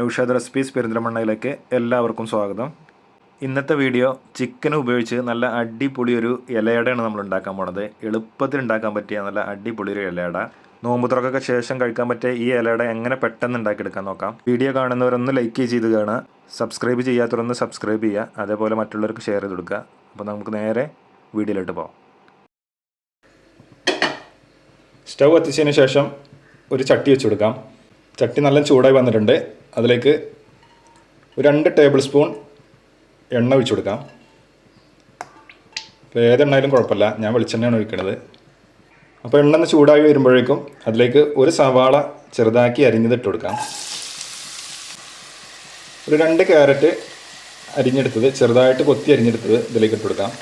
Naushad recipes പെരിന്തൽമണ്ണയിലേക്ക് എല്ലാവർക്കും സ്വാഗതം. ഇന്നത്തെ വീഡിയോ ചിക്കൻ ഉപയോഗിച്ച് നല്ല അടിപൊളി ഒരു ഇലയടയാണ് നമ്മൾ ഉണ്ടാക്കാൻ പോണത്. എളുപ്പത്തിൽ ഉണ്ടാക്കാൻ പറ്റിയ നല്ല അടിപൊളി ഒരു ഇലയട. നോമ്പുതുറക്കൊക്കെ ശേഷം കഴിക്കാൻ പറ്റിയ ഈ ഇലയട എങ്ങനെ പെട്ടെന്ന് ഉണ്ടാക്കിയെടുക്കാൻ നോക്കാം. വീഡിയോ കാണുന്നവരൊന്ന് ലൈക്ക് ചെയ്ത് കാണുക സബ്സ്ക്രൈബ് ചെയ്യാത്തവരൊന്ന് സബ്സ്ക്രൈബ് ചെയ്യുക. അതേപോലെ മറ്റുള്ളവർക്ക് ഷെയർ ചെയ്ത് കൊടുക്കുക. അപ്പോൾ നമുക്ക് നേരെ വീഡിയോയിലോട്ട് പോകാം സ്റ്റൗ കത്തിച്ചതിന് ശേഷം ഒരു ചട്ടി വെച്ച് കൊടുക്കാം. ചട്ടി നല്ല ചൂടായി വന്നിട്ടുണ്ട്. അതിലേക്ക് ഒരു രണ്ട് ടേബിൾ സ്പൂൺ എണ്ണ ഒഴിച്ചു കൊടുക്കാം. അപ്പോൾ ഏതെണ്ണയാലും കുഴപ്പമില്ല. ഞാൻ വെളിച്ചെണ്ണയാണ് ഒഴിക്കുന്നത് അപ്പോൾ എണ്ണ ഒന്ന് ചൂടായി വരുമ്പോഴേക്കും അതിലേക്ക് ഒരു സവാള ചെറുതാക്കി അരിഞ്ഞത് ഇട്ട് കൊടുക്കാം. ഒരു രണ്ട് ക്യാരറ്റ് അരിഞ്ഞെടുത്തത് ചെറുതായിട്ട് കൊത്തി അരിഞ്ഞെടുത്തത് ഇതിലേക്ക് ഇട്ട് കൊടുക്കാം.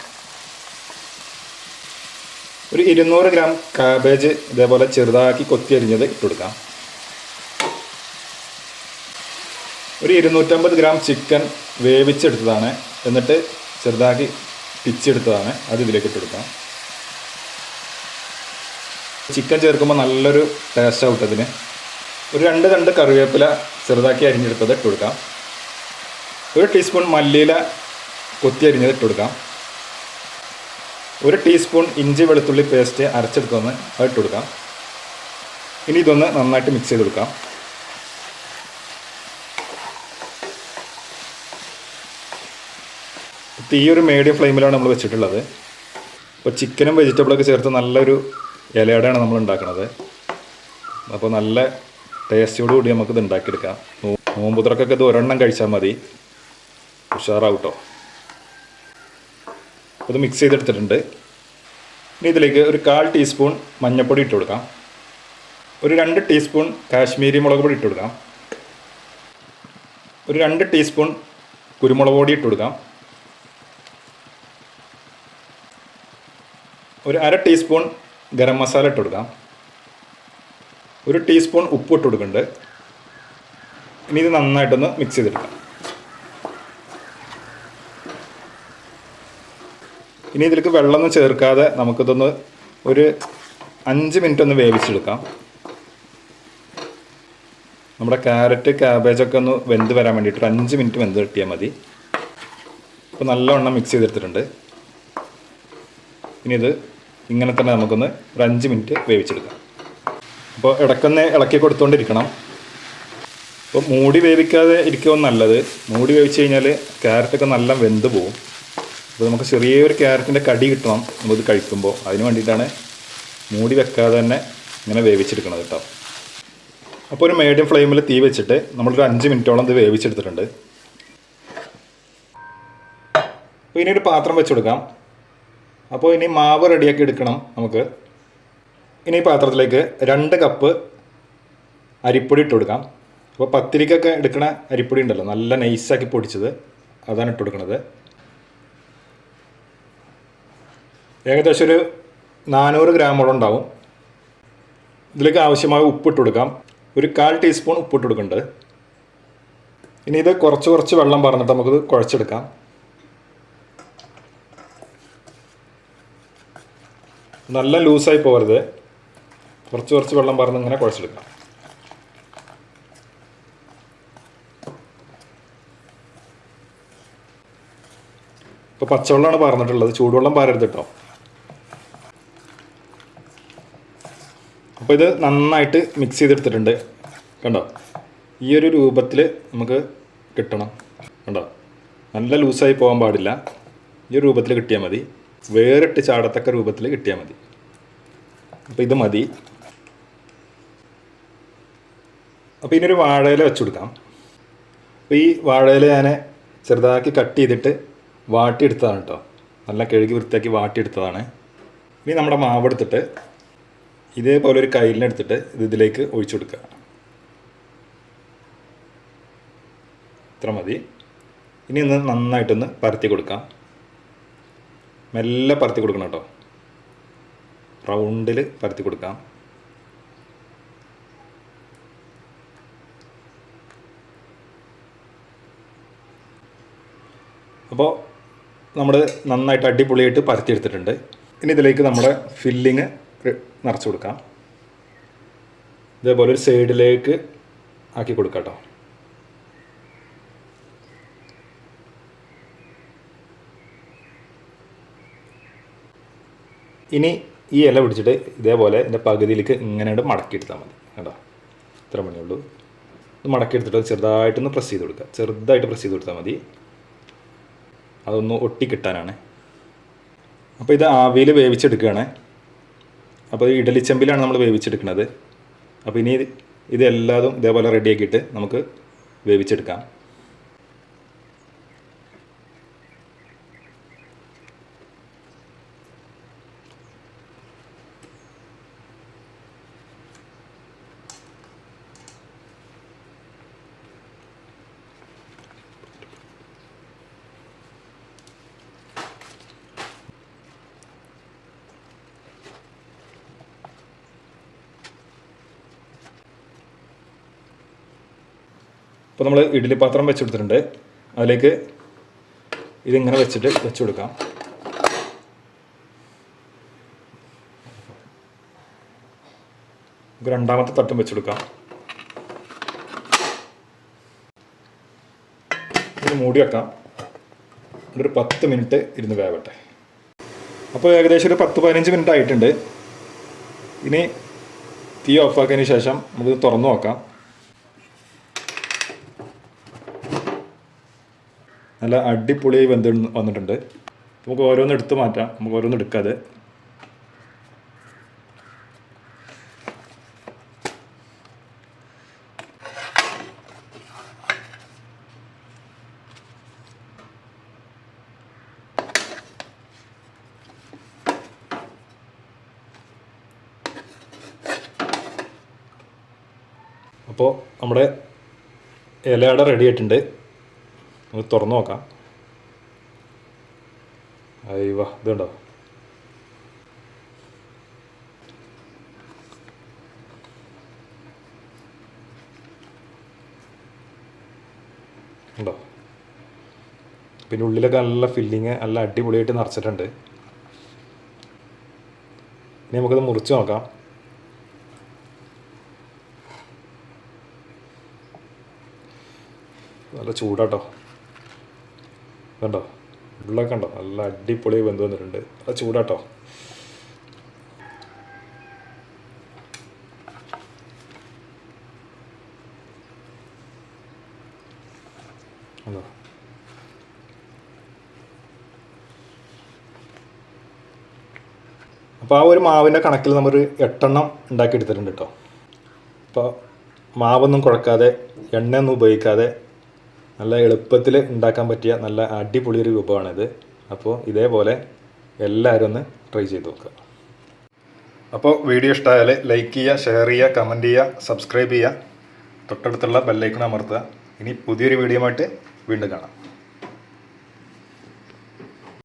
ഒരു ഇരുന്നൂറ് ഗ്രാം കാബേജ് ഇതേപോലെ ചെറുതാക്കി കൊത്തി അരിഞ്ഞത് ഇട്ട് കൊടുക്കാം. ഒരു ഇരുന്നൂറ്റമ്പത് ഗ്രാം ചിക്കൻ വേവിച്ചെടുത്തതാണ്. എന്നിട്ട് ചെറുതാക്കി പിച്ചെടുത്തതാണ് അത് ഇതിലേക്ക് ഇട്ട് കൊടുക്കാം. ചിക്കൻ ചേർക്കുമ്പോൾ നല്ലൊരു ടേസ്റ്റ് ആവും അതിന്. ഒരു രണ്ട് രണ്ട് കറിവേപ്പില ചെറുതാക്കി അരിഞ്ഞെടുത്തത് ഇട്ട് കൊടുക്കാം. ഒരു ടീസ്പൂൺ മല്ലിയില കൊത്തി അരിഞ്ഞത് ഇട്ട് കൊടുക്കാം. ഒരു ടീസ്പൂൺ ഇഞ്ചി വെളുത്തുള്ളി പേസ്റ്റ് അരച്ചെടുത്തൊന്ന് അത് ഇട്ട് കൊടുക്കാം. ഇനി ഇതൊന്ന് നന്നായിട്ട് മിക്സ് ചെയ്ത് കൊടുക്കാം. തീ ഒരു മീഡിയം ഫ്ലെയിമിലാണ് നമ്മൾ വെച്ചിട്ടുള്ളത്. അപ്പോൾ ചിക്കനും വെജിറ്റബിളൊക്കെ ചേർത്ത് നല്ലൊരു ഇലയടയാണ് നമ്മൾ ഉണ്ടാക്കുന്നത് അപ്പോൾ നല്ല ടേസ്റ്റോടു കൂടി നമുക്കിത് ഉണ്ടാക്കിയെടുക്കാം. നോമ്പുതറക്കൊക്കെ ഇത് ഒരെണ്ണം കഴിച്ചാൽ മതി. ഉഷാറാവട്ടോ. ഇത് മിക്സ് ചെയ്തെടുത്തിട്ടുണ്ട്. ഇനി ഇതിലേക്ക് ഒരു കാൽ ടീസ്പൂൺ മഞ്ഞൾപ്പൊടി ഇട്ട് കൊടുക്കാം. ഒരു രണ്ട് ടീസ്പൂൺ കാശ്മീരി മുളക് പൊടി ഇട്ട് കൊടുക്കാം. ഒരു രണ്ട് ടീസ്പൂൺ കുരുമുളക് പൊടി ഇട്ട് കൊടുക്കാം. ഒരു അര ടീസ്പൂൺ ഗരം മസാല ഇട്ട് കൊടുക്കാം. ഒരു ടീസ്പൂൺ ഉപ്പ് ഇട്ട് കൊടുക്കുന്നുണ്ട്. ഇനി ഇത് നന്നായിട്ടൊന്ന് മിക്സ് ചെയ്തെടുക്കാം. ഇനി ഇതിലേക്ക് വെള്ളമൊന്നും ചേർക്കാതെ നമുക്കിതൊന്ന് ഒരു അഞ്ച് മിനിറ്റ് ഒന്ന് വേവിച്ചെടുക്കാം. നമ്മുടെ ക്യാരറ്റ് ക്യാബേജൊക്കെ ഒന്ന് വെന്ത് വരാൻ വേണ്ടിയിട്ട് ഒരു അഞ്ച് മിനിറ്റ് വെന്ത് കിട്ടിയാൽ മതി. അപ്പോൾ നല്ലവണ്ണം മിക്സ് ചെയ്തെടുത്തിട്ടുണ്ട്. ഇനി ഇത് ഇങ്ങനെ തന്നെ നമുക്കൊന്ന് ഒരു അഞ്ച് മിനിറ്റ് വേവിച്ചെടുക്കാം. അപ്പോൾ ഇടയ്ക്കൊന്ന് ഇളക്കി കൊടുത്തുകൊണ്ടിരിക്കണം അപ്പോൾ മൂടി വേവിക്കാതെ ഇരിക്കുമ്പോൾ നല്ലത്. മൂടി വേവിച്ച് കഴിഞ്ഞാൽ ക്യാരറ്റൊക്കെ നല്ല വെന്ത് പോകും അപ്പോൾ നമുക്ക് ചെറിയൊരു ക്യാരറ്റിന്റെ കടി കിട്ടണം നമുക്കിത് കഴിക്കുമ്പോൾ. അതിന് വേണ്ടിയിട്ടാണ് മൂടി വെക്കാതെ തന്നെ ഇങ്ങനെ വേവിച്ചെടുക്കണത് കേട്ടോ. അപ്പോൾ ഒരു മീഡിയം ഫ്ലെയിമിൽ തീ വെച്ചിട്ട് നമ്മളൊരു അഞ്ച് മിനിറ്റോളം ഇത് വേവിച്ചെടുത്തിട്ടുണ്ട്. അപ്പോൾ ഇനി ഒരു പാത്രം വെച്ച് കൊടുക്കാം അപ്പോൾ ഇനി മാവ് റെഡിയാക്കി എടുക്കണം നമുക്ക്. ഇനി പാത്രത്തിലേക്ക് രണ്ട് കപ്പ് അരിപ്പൊടി ഇട്ട് കൊടുക്കാം. അപ്പോൾ പത്തിരിക്കൊക്കെ എടുക്കണ അരിപ്പൊടി ഉണ്ടല്ലോ നല്ല നൈസാക്കി പൊടിച്ചത്. അതാണ് ഇട്ട് കൊടുക്കുന്നത് ഏകദേശം ഒരു നാനൂറ് ഗ്രാമോളം ഉണ്ടാവും. ഇതിലേക്ക് ആവശ്യമായ ഉപ്പിട്ട് കൊടുക്കാം. ഒരു കാൽ ടീസ്പൂൺ ഉപ്പിട്ട് കൊടുക്കേണ്ടത് ഇനി ഇത് കുറച്ച് കുറച്ച് വെള്ളം പറഞ്ഞിട്ട് നമുക്കിത് കുഴച്ചെടുക്കാം. നല്ല ലൂസായി പോകരുത്. കുറച്ച് കുറച്ച് വെള്ളം പറഞ്ഞ് ഇങ്ങനെ കുഴച്ചെടുക്കാം. ഇപ്പോൾ പച്ചവെള്ളമാണ് പറഞ്ഞിട്ടുള്ളത് ചൂടുവെള്ളം പാരരുത് കേട്ടോ. അപ്പോൾ ഇത് നന്നായിട്ട് മിക്സ് ചെയ്തെടുത്തിട്ടുണ്ട്. കണ്ടോ? ഈ ഒരു രൂപത്തിൽ നമുക്ക് കിട്ടണം. കണ്ടോ? നല്ല ലൂസായി പോകാൻ പാടില്ല. ഈ രൂപത്തിൽ കിട്ടിയാൽ മതി. വേറിട്ട് ചാടത്തക്ക രൂപത്തിൽ കിട്ടിയാൽ മതി. അപ്പോൾ ഇത് മതി. അപ്പോൾ ഒരു വാഴയില വെച്ച് കൊടുക്കാം ഈ വാഴയില ഞാൻ ചെറുതാക്കി കട്ട് ചെയ്തിട്ട് വാട്ടിയെടുത്തതാണ് കേട്ടോ നല്ല കഴുകി വൃത്തിയാക്കി വാട്ടിയെടുത്തതാണ്. ഇനി നമ്മുടെ മാവ് എടുത്തിട്ട് ഇതേപോലെ ഒരു കയ്യിലെടുത്തിട്ട് ഇത് ഇതിലേക്ക് ഒഴിച്ചു കൊടുക്കുക. ഇത്ര മതി. ഇനി ഒന്ന് നന്നായിട്ടൊന്ന് പരത്തി കൊടുക്കാം. മെല്ലെ പരത്തി കൊടുക്കണം കേട്ടോ. റൗണ്ടിൽ പരത്തി കൊടുക്കാം. അപ്പോൾ നമ്മൾ നന്നായിട്ട് അടിപൊളിയായിട്ട് പരത്തിയെടുത്തിട്ടുണ്ട്. ഇനി ഇതിലേക്ക് നമ്മുടെ ഫില്ലിങ് നിറച്ച് കൊടുക്കാം. ഇതേപോലെ ഒരു സൈഡിലേക്ക് ആക്കി കൊടുക്കാം കേട്ടോ. ഇനി ഈ ഇല പിടിച്ചിട്ട് ഇതേപോലെ ഇതിന്റെ പകുതിയിലേക്ക് ഇങ്ങനെ മടക്കി എടുത്താൽ മതി. കേട്ടോ ഇത്ര മണിയുള്ളൂ ഇത് മടക്കി എടുത്തിട്ട് ചെറുതായിട്ടൊന്ന് പ്രസ് ചെയ്ത് കൊടുക്കുക. ചെറുതായിട്ട് പ്രസ് ചെയ്ത് കൊടുത്താൽ മതി. അതൊന്ന് ഒട്ടി കിട്ടാനാണ്. അപ്പോൾ ഇത് ആവിയിൽ വേവിച്ചെടുക്കുകയാണ്. അപ്പോൾ ഇഡലിച്ചമ്പിലാണ് നമ്മൾ വേവിച്ചെടുക്കുന്നത്. അപ്പോൾ ഇനി ഇത് ഇതെല്ലാതും ഇതേപോലെ റെഡിയാക്കിയിട്ട് നമുക്ക് വേവിച്ചെടുക്കാം. ഇപ്പോൾ നമ്മൾ ഇഡ്ഡലി പാത്രം വെച്ചെടുത്തിട്ടുണ്ട്. അതിലേക്ക് ഇതിങ്ങനെ വെച്ചിട്ട് വെച്ച് കൊടുക്കാം രണ്ടാമത്തെ തട്ടും വെച്ചെടുക്കാം. ഇത് മൂടി വെക്കാം. ഒരു പത്ത് മിനിറ്റ് ഇരുന്ന് വേവട്ടെ. അപ്പോൾ ഏകദേശം ഒരു പത്ത് പതിനഞ്ച് മിനിറ്റ് ആയിട്ടുണ്ട്. ഇനി തീ ഓഫാക്കിയതിന് ശേഷം നമുക്ക് തുറന്നു നോക്കാം. നല്ല അടിപൊളി വെന്ത് വന്നിട്ടുണ്ട്. നമുക്ക് ഓരോന്ന് എടുത്ത് മാറ്റാം. നമുക്ക് ഓരോന്ന് എടുക്കാതെ. അപ്പോൾ നമ്മുടെ ഇലയുടെ റെഡി ആയിട്ടുണ്ട്. നമുക്ക് തുറന്നു നോക്കാം. അയ്യോ ഇതുണ്ടോ ഉണ്ടോ പിന്നെ ഉള്ളിലൊക്കെ നല്ല ഫില്ലിങ് നല്ല അടിപൊളിയായിട്ട് നിറച്ചിട്ടുണ്ട്. ഇനി നമുക്കത് മുറിച്ച് നോക്കാം. നല്ല ചൂടാട്ടോ. കണ്ടോ? ഉള്ളൊക്കെ കണ്ടോ? നല്ല അടിപൊളി ബന്ധു വന്നിട്ടുണ്ട്. അത് ചൂടാട്ടോ. അപ്പോൾ ആ ഒരു മാവിന്റെ കണക്കിൽ നമ്മളൊരു എട്ടെണ്ണം ഉണ്ടാക്കി എടുത്തിട്ടുണ്ട് കേട്ടോ. അപ്പോൾ മാവൊന്നും കുഴക്കാതെ എണ്ണയൊന്നും ഉപയോഗിക്കാതെ നല്ല എളുപ്പത്തിൽ ഉണ്ടാക്കാൻ പറ്റിയ നല്ല അടിപൊളി ഒരു വിഭവമാണിത്. അപ്പോൾ ഇതേപോലെ എല്ലാവരും ഒന്ന് ട്രൈ ചെയ്ത് നോക്കുക. അപ്പോൾ വീഡിയോ ഇഷ്ടമായാൽ ലൈക്ക് ചെയ്യുക ഷെയർ ചെയ്യുക കമന്റ് ചെയ്യുക സബ്സ്ക്രൈബ് ചെയ്യുക. തൊട്ടടുത്തുള്ള ബെല്ലൈക്കൺ അമർത്തുക. ഇനി പുതിയൊരു വീഡിയോ ആയിട്ട് വീണ്ടും കാണാം.